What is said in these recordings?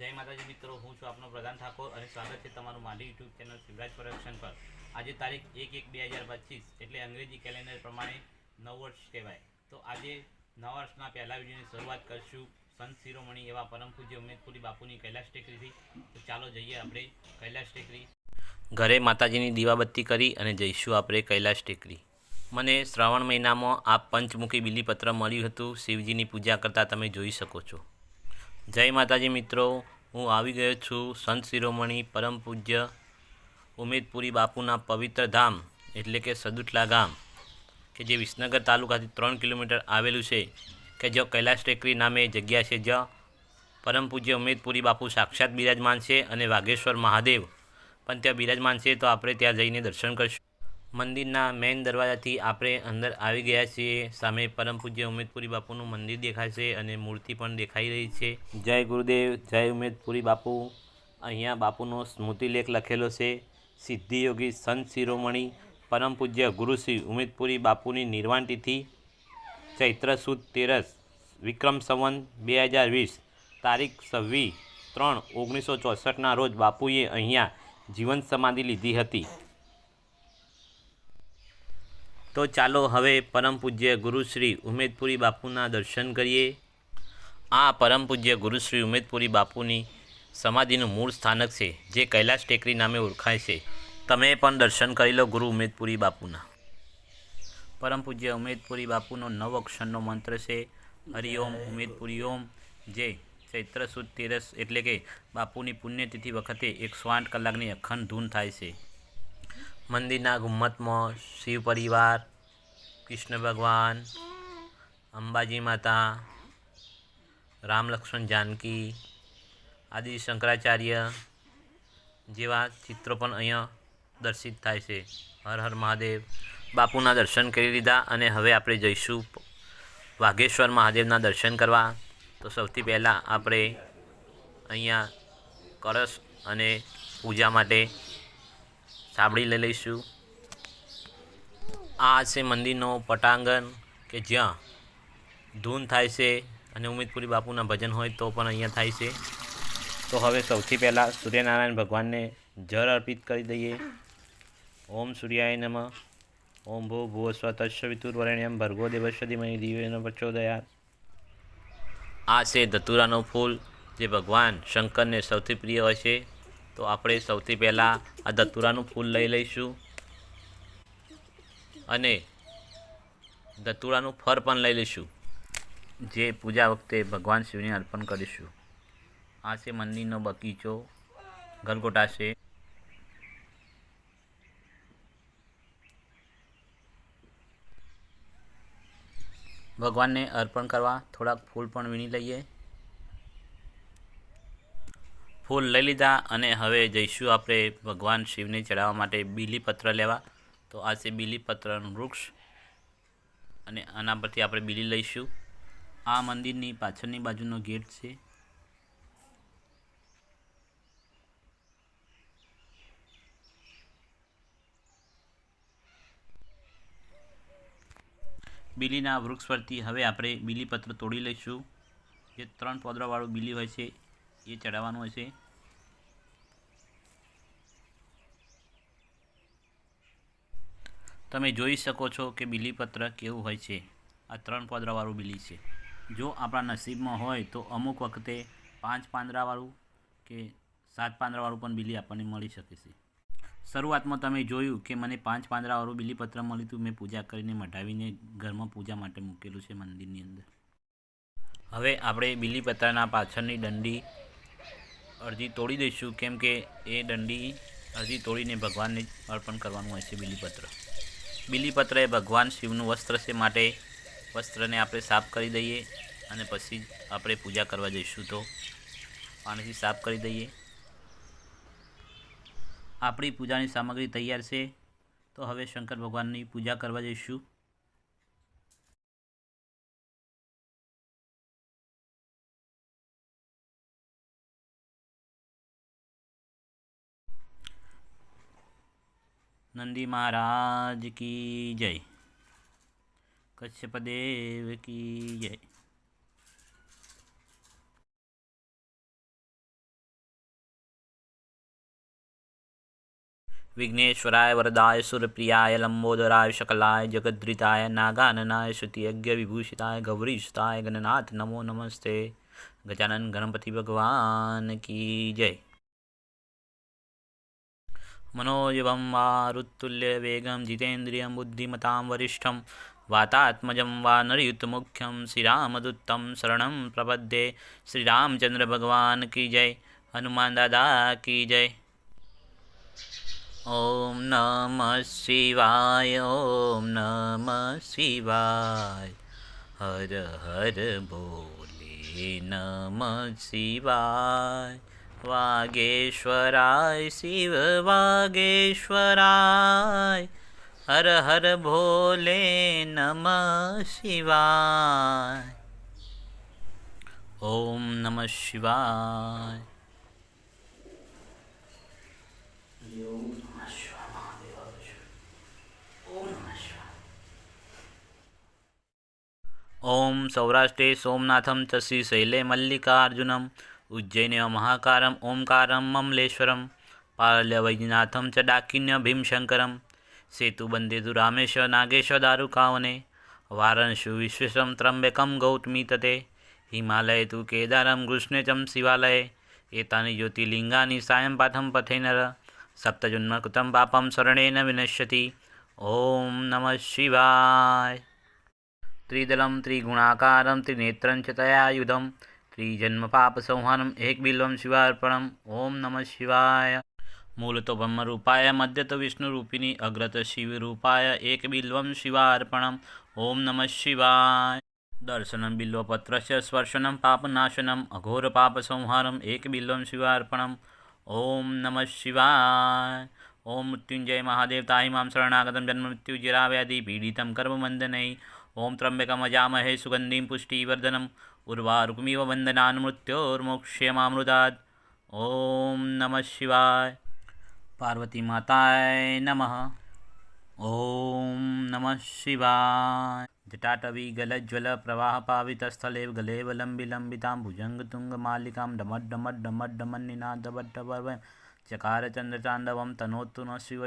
જય માતાજી મિત્રો, હું છું આપનો પ્રધાન ઠાકોર અને સ્વાગત છે તમારું મારી યુટ્યુબ ચેનલ શિવરાજ પ્રોડક્શન પર. આજે તારીખ એક એક બે હજાર પચીસ, એટલે અંગ્રેજી કેલેન્ડર પ્રમાણે નવ વર્ષ કહેવાય. તો આજે નવ વર્ષના પહેલા વિડીયોની શરૂઆત કરશું. સંત શિરોમણી એવા પરમ પૂજ્ય ઉમેદપુરી બાપુની કૈલાશ ટેકરીથી. તો ચાલો જઈએ આપણે કૈલાશ ટેકરી. ઘરે માતાજીની દીવાબત્તી કરી અને જઈશું આપણે કૈલાશ ટેકરી. મને શ્રાવણ મહિનામાં આ પંચમુખી બિલીપત્ર મળ્યું હતું. શિવજીની પૂજા કરતાં તમે જોઈ શકો છો. જય માતાજી મિત્રો, હું આવી ગયો છું સંત શિરોમણી પરમ પૂજ્ય ઉમેદપુરી બાપુના પવિત્ર ધામ, એટલે કે સદુટલા ગામ, કે જે વિસનગર તાલુકાથી ત્રણ કિલોમીટર આવેલું છે, કે જ કૈલાશ ટેકરી નામે જગ્યા છે, જ્યાં પરમ પૂજ્ય ઉમેદપુરી બાપુ સાક્ષાત બિરાજમાન છે અને વાઘેશ્વર મહાદેવ પણ ત્યાં બિરાજમાન છે, તો આપણે ત્યાં જઈને દર્શન કરશું. મંદિરના મેઇન દરવાજાથી આપણે અંદર આવી ગયા છીએ. સામે પરમ પૂજ્ય ઉમેદપુરી બાપુનું મંદિર દેખાય છે અને મૂર્તિ પણ દેખાઈ રહી છે. જય ગુરુદેવ, જય ઉમેદપુરી બાપુ. અહીંયા બાપુનો સ્મૃતિલેખ લખેલો છે. સિદ્ધિયોગી સંત શિરોમણી, પરમ પૂજ્ય ગુરુશ્રી ઉમેદપુરી બાપુની નિર્વાણ તિથિ, ચૈત્ર સુદ તેરસ, વિક્રમ સંવન, બે હજાર વીસ, તારીખ છવ્વીસ ત્રણ ઓગણીસો ચોસઠના રોજ બાપુએ અહીંયા જીવન સમાધિ લીધી હતી. તો ચાલો હવે પરમ પૂજ્ય ગુરુશ્રી ઉમેદપુરી બાપુના દર્શન કરીએ. આ પરમ પૂજ્ય ગુરુશ્રી ઉમેદપુરી બાપુની સમાધિનું મૂળ સ્થાનક છે, જે કૈલાશ ટેકરી નામે ઓળખાય છે. તમે પણ દર્શન કરી લો ગુરુ ઉમેદપુરી બાપુના. પરમ પૂજ્ય ઉમેદપુરી બાપુનો નવ અક્ષરનો મંત્ર છે હરિઓમ ઉમેદપુરી ઓમ, જે ચૈત્ર સુદ તેરસ એટલે કે બાપુની પુણ્યતિથિ વખતે એકસો આઠ કલાકની અખંડ ધૂન થાય છે. મંદિરના ગુમ્મતમાં શિવ પરિવાર, કૃષ્ણ ભગવાન, અંબાજી માતા, રામ લક્ષ્મણ જાનકી આદિ શંકરાચાર્ય જેવા ચિત્રો પણ અહીંયા દર્શિત થાય છે. હર હર મહાદેવ. બાપુના દર્શન કરી લીધા અને હવે આપણે જઈશું વાઘેશ્વર મહાદેવના દર્શન કરવા. તો સૌથી પહેલાં આપણે અહીંયા કળશ અને પૂજા માટે સાબડી લઈ લઈશું. આ છે મંદિરનો પટાંગણ કે જ્યાં ધૂન થાય છે અને ઉમેદપુરી બાપુના ભજન હોય તો પણ અહીંયા થાય છે. તો હવે સૌથી પહેલાં સૂર્યનારાયણ ભગવાનને જળ અર્પિત કરી દઈએ. ઓમ સૂર્યાય નમ. ઓમ ભૂ ભુવ સ્વ તસ્વિતુર્વરેણ્યમ ભર્ગો દેવસ્ય દિવ્યનો પ્રચોદયા આ છે ધતુરાનો ફૂલ જે ભગવાન શંકરને સૌથી પ્રિય હોય છે. તો આપણે સૌથી પહેલાં આ ધતુરાનું ફૂલ લઈ લઈશું. અને ધતુરાનું ફર પણ લઈ લઈશું. જે પૂજા વખતે ભગવાન શિવને અર્પણ કરીશું. આ છે મંદિરનો બગીચો. ગલગોટા છે ભગવાનને અર્પણ કરવા થોડાક ફૂલ પણ વીણી લઈએ. ફૂલ લઈ લીધા અને હવે જઈશું આપણે ભગવાન શિવને ચડાવવા માટે બીલીપત્ર લેવા. તો આ છે બીલીપત્રનું વૃક્ષ. અને આના પરથી આપણે બીલી લઈશું. આ મંદિરની પાછળની બાજુનો ગેટ છે. બીલીના વૃક્ષ પરથી હવે આપણે બીલીપત્ર તોડી લઈશું. જે ત્રણ પોદરાવાળું બીલી હોય છે એ ચડાવવાનું હોય તમે જોઈ શકો છો કે બીલીપત્ર કેવું હોય છે. આ ત્રણ પાંદરાવાળું બીલી છે. જો આપણા નસીબમાં હોય તો અમુક વખતે પાંચ પાંદરાવાળું કે સાત પાંદડાવાળું પણ બીલી આપણને મળી શકે છે. શરૂઆતમાં તમે જોયું કે મને પાંચ પાંદડાવાળું બીલીપત્ર મળ્યું હતું, મેં પૂજા કરીને મઢાવીને ઘરમાં પૂજા માટે મૂકેલું છે મંદિરની અંદર. હવે આપણે બીલીપત્રના પાછળની દંડી અડધી તોડી દઈશું, કેમ કે એ દંડી અડધી તોડીને ભગવાનને અર્પણ કરવાનું હોય છે બિલીપત્ર. બીલીપત્ર એ ભગવાન શિવનું વસ્ત્ર છે માટે વસ્ત્રને આપણે સાફ કરી દઈએ અને પછી આપણે પૂજા કરવા જઈશું તો પાણીથી સાફ કરી દઈએ. આપણી પૂજાની સામગ્રી તૈયાર છે, તો હવે શંકર ભગવાનની પૂજા કરવા જઈશું. नंदी महाराज की जय। कश्यपदेव की जय। विघ्नेश्वराय वरदाय सुरप्रियाय, लंबोदराय शकलाय, जगद्रिताय, नागाननाय, श्रुतियज्ञ विभूषिताय गौरीशताय गणनाथ नमो नमस्ते। गजानन गणपति भगवान की जय। मनोजवं मारुत्तुल्यवेगं जितेन्द्रियं बुद्धिमतां वरिष्ठं वातात्मजं वानरयुतमुख्यं श्रीरामदूतं शरणं प्रपद्ये श्रीरामचन्द्रभगवान् की जय हनुमान दादा की जय ॐ नमः शिवाय ॐ नमः शिवाय हर हर बोले नमः शिवाय વાગેશ્વરાય, શિવ વાગેશ્વરાય. હર હર ભોલે નમ શિવાય. ઓમ નમ શિવાય. ઓમ સૌરાષ્ટ્રે સોમનાથમ તસી શૈલે મલ્લિકાર્જુનમ. ઉજ્જૈન મહાકારમ ઓમકારમ મમલેશ્વરમ પાલ્ય વૈજનાથમ ચ ડાકિન્ય ભીમશંકરમ સેતુબંધેતુ રામેશ નાગેશ દારૂકાવને વારાણસુ વિશ્વેશમ ત્રંબકમ ગૌતમી તતે હિમાલય તુ કેદારમ કૃષ્ણચમ શિવાલય એતાની જ્યોતિર્લિંગાની સાયં પાઠમ પથેનર સપ્તજન્મકૃતમ પાપમ શરણેન વિનશ્યતિ ઓમ નમઃ શિવાય ત્રિદલમ ત્રિગુણાકારમ ત્રિનેત્રં ચ તયાયુધમ तयायुधं त्रिजन्मपापसंहारम् एकबिल्वं शिवार्पणम् ॐ नमः शिवाय मूलतो ब्रह्मरूपाय मध्यतो विष्णुरूपिणी अग्रत शिवरूपाय एकबिल्वं शिवार्पणम् ॐ नमः शिवाय दर्शनं बिल्वपत्रस्य स्पर्शनं पापनाशनम् अघोरपापसंहारम् एकबिल्वं शिवार्पणम् ॐ नमः शिवाय ॐ मृत्युञ्जय महादेव ताहि मां शरणागतं जन्ममृत्युजराव्याधिपीडितं कर्मवन्दनै ॐ त्र्यम्बकमजामहे सुगन्धिं पुष्टिवर्धनम् उर्वारुकमिव वन्दनान् मृत्योर्मोक्ष्यमामृतात् ॐ नमः शिवाय पार्वतीमाताय नमः ॐ नमः शिवाय जटाटवी गलज्ज्वलप्रवाहपावितस्थले गलेवलम्बिलम्बितां भुजङ्गतुङ्गमालिकां डमड्डमड्डमड्डमन्निनादबड्डपर्व चकारचन्द्रताण्डवं तनोतु न शिव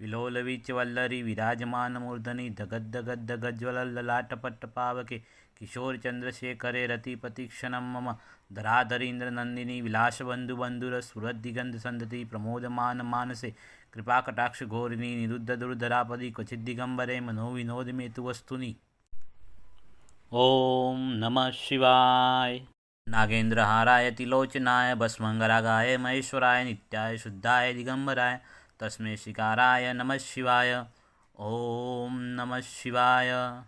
વિલોલવિચવલ્લરી વિરાજમાન મૂર્ધની ધગદ્ધગદ્ધગજ્વલલ્લલાટપટ્ટપાવકે કિશોરચંદ્રશેખરે રતિપતિક્ષણમ મમ ધરાધરીન્દ્રનંદિની વિલાસબંધુબંધુરસ્ફુરદ્ધિગંધસંધતિ પ્રમોદમાન માનસે કૃપાકટાક્ષઘોરિની નિરુદ્ધદુર્ધરાપદી ક્વચિદ્દિગંબરે મનોવિનોદમેતુ વસ્તુની ઓમ નમઃ શિવાય નાગેન્દ્રહારાય તિલોચનાય ભસ્મંગરાગાય મહેશ્વરાય નિત્યાય શુદ્ધાય દિગંબરાય तस्मै शिकाराय नमः शिवाय। ॐ नमः शिवाय।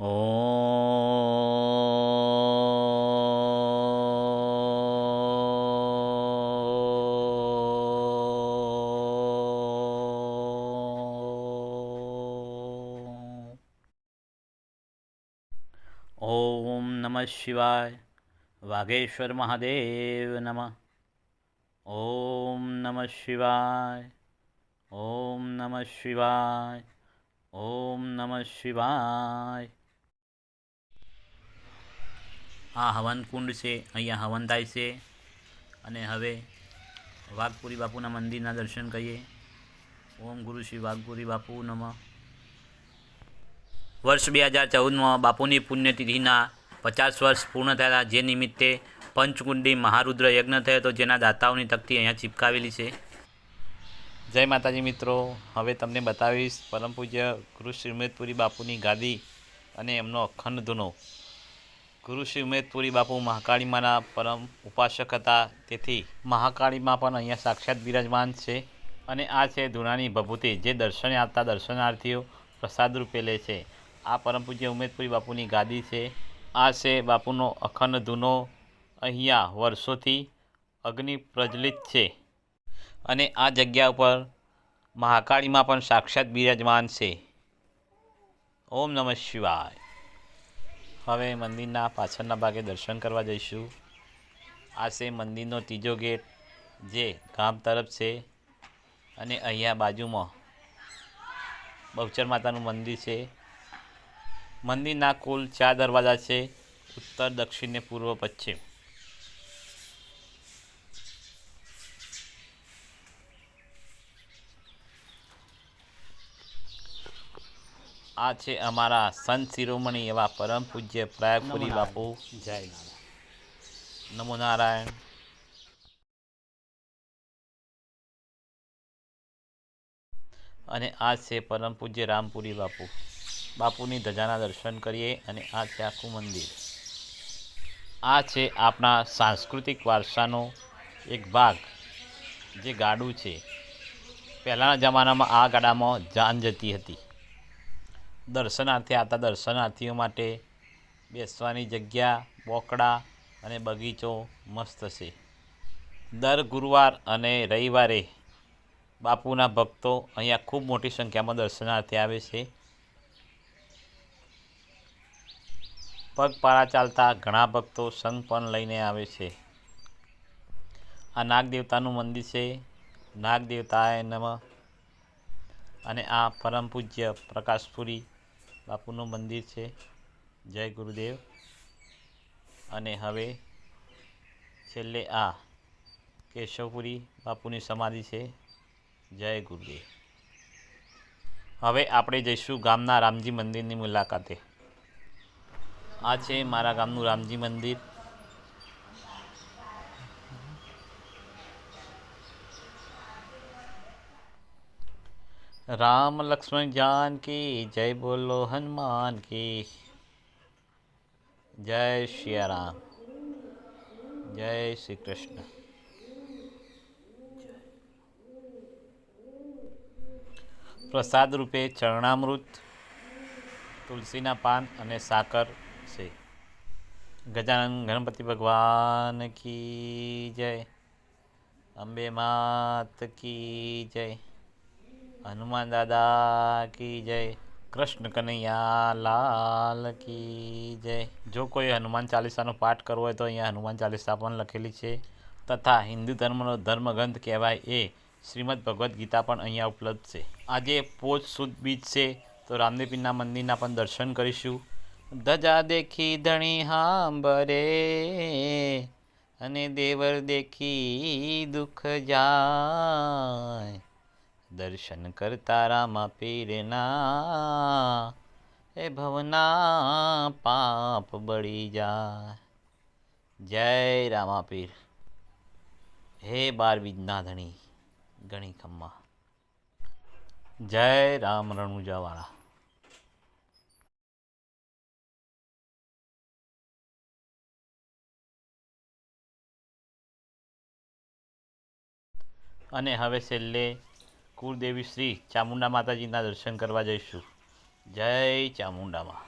ॐ नमः शिवाय। वागेश्वर महादेव नमः ઓમ નમઃ શિવાય. ઓમ નમઃ શિવાય. ઓમ નમઃ શિવાય. આ હવન કુંડ છે, અહીંયા હવન થાય છે. અને હવે વાઘપુરી બાપુના મંદિરના દર્શન કરીએ. ઓમ ગુરુ શ્રી વાઘપુરી બાપુ નમઃ. વર્ષ બે હજાર ચૌદમાં બાપુની પુણ્યતિથિના પચાસ વર્ષ પૂર્ણ થયા જે નિમિત્તે પંચકુંડી મહારુદ્ર યજ્ઞ થયો હતો, જેના દાતાઓની તકતી અહીંયા ચિપકાવેલી છે. જય માતાજી મિત્રો. હવે તમને બતાવીશ પરમ પૂજ્ય ગુરુ શ્રી ઉમેદપુરી બાપુની ગાદી અને એમનો અખંડ ધૂનો. ગુરુ શ્રી ઉમેદપુરી બાપુ મહાકાળીમાના પરમ ઉપાસક હતા. તેથી મહાકાળીમાં પણ અહીંયા સાક્ષાત બિરાજમાન છે અને આ છે ધૂણાની ભભૂતિ, જે દર્શને આવતા દર્શનાર્થીઓ પ્રસાદ રૂપે લે છે. આ પરમ પૂજ્ય ઉમેદપુરી બાપુની ગાદી છે. આ છે બાપુનો અખંડ ધૂનો અહીંયા વર્ષોથી અગ્નિ પ્રજ્વલિત છે. અને આ જગ્યા ઉપર મહાકાળીમાં પણ સાક્ષાત બિરાજમાન છે. ઓમ નમઃ શિવાય. હવે મંદિરના પાછળના ભાગે દર્શન કરવા જઈશું. આ છે મંદિરનો ત્રીજો ગેટ જે ગામ તરફ છે અને અહીંયા બાજુમાં બહુચર માતાનું મંદિર છે. મંદિરના કુલ ચાર દરવાજા છે ઉત્તર દક્ષિણ ને પૂર્વ પશ્ચિમ. આ છે અમારા સંત શિરોમણી એવા પરમ પૂજ્ય પ્રયાગપુરી બાપુ. જય નમો નારાયણ. અને આ છે પરમ પૂજ્ય રામપુરી બાપુ. બાપુની ધજાના દર્શન કરીએ અને આ છે આખું મંદિર. આ છે આપણા સાંસ્કૃતિક વારસાનો એક ભાગ, જે ગાડું છે. પહેલાંના જમાનામાં આ ગાડામાં જાન જતી હતી. દર્શનાર્થી આવતા દર્શનાર્થીઓ માટે બેસવાની જગ્યા, બોકડા અને બગીચો મસ્ત છે. દર ગુરુવાર અને રવિવારે બાપુના ભક્તો અહીંયા ખૂબ મોટી સંખ્યામાં દર્શનાર્થી આવે છે. પગપાળા ચાલતા ઘણા ભક્તો સંઘ પણ લઈને આવે છે. આ નાગદેવતાનું મંદિર છે. નાગદેવતાએ નમ. અને આ પરમ પૂજ્ય પ્રકાશપુરી બાપુનું મંદિર છે. જય ગુરુદેવ. અને હવે છેલ્લે આ કેશવપુરી બાપુની સમાધિ છે. જય ગુરુદેવ. હવે આપણે જઈશું ગામના રામજી મંદિરની મુલાકાતે. આ છે મારા ગામનું રામજી મંદિર. રામ લક્ષ્મણ જાન કી, જય બોલો હનુમાન કી. જય શ્રી રામ. જય શ્રી કૃષ્ણ. પ્રસાદ રૂપે ચરણામૃત, તુલસીના પાન અને સાકર છે ગજાનન ગણપતિ ભગવાન કી જય. અંબે માત કી જય. હનુમાન દાદા કી જય. કૃષ્ણ કનૈયા લાલ કી જય. જો કોઈ હનુમાન ચાલીસાનો પાઠ કરવો હોય તો અહીંયા હનુમાન ચાલીસા પણ લખેલી છે. તથા હિન્દુ ધર્મનો ધર્મગ્રંથ કહેવાય એ શ્રીમદ ભગવદ્ ગીતા પણ અહીંયા ઉપલબ્ધ છે. આજે પોચ સુદ બીજ છે તો રામદેવપીરના મંદિરના પણ દર્શન કરીશું. ધજા દેખી ધણી હાંબરે અને દેવર દેખી દુઃખ જાય. દર્શન કરતા રામા પીરના, એ ભવના પાપ બળી જાય. જય રામા પીર. હે બાર બીજના ધણી ગણી ખમ્મા. જય રામ રણુજાવાળા. અને હવે છેલ્લે કુળદેવી શ્રી ચામુંડા માતાજીના દર્શન કરવા જઈશું. જય ચામુંડામાં.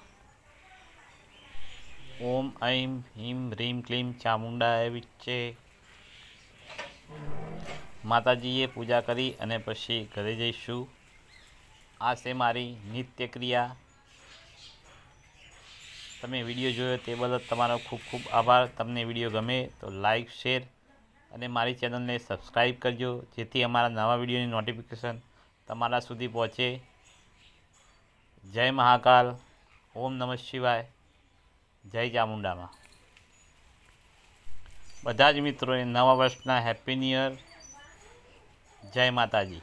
ઓમ ઐમ હિમ હ્રીમ ક્લીમ ચામુંડાય વિચ્ચે માતાજીએ પૂજા કરી અને પછી ઘરે જઈશું. આ છે મારી નિત્ય ક્રિયા તમે વીડિયો જોયો તે બદલ તમારો ખૂબ ખૂબ આભાર. તમને વીડિયો ગમે તો લાઈક, શેર અને મારી ચેનલને સબસ્ક્રાઈબ કરજો, જેથી અમારા નવા વિડીયોની નોટિફિકેશન તમારા સુધી પહોંચે. જય મહાકાલ, ઓમ નમઃ શિવાય, જય ચામુંડામાં. બધા જ મિત્રોને નવા વર્ષના હેપી ન્યૂ યર જય માતાજી.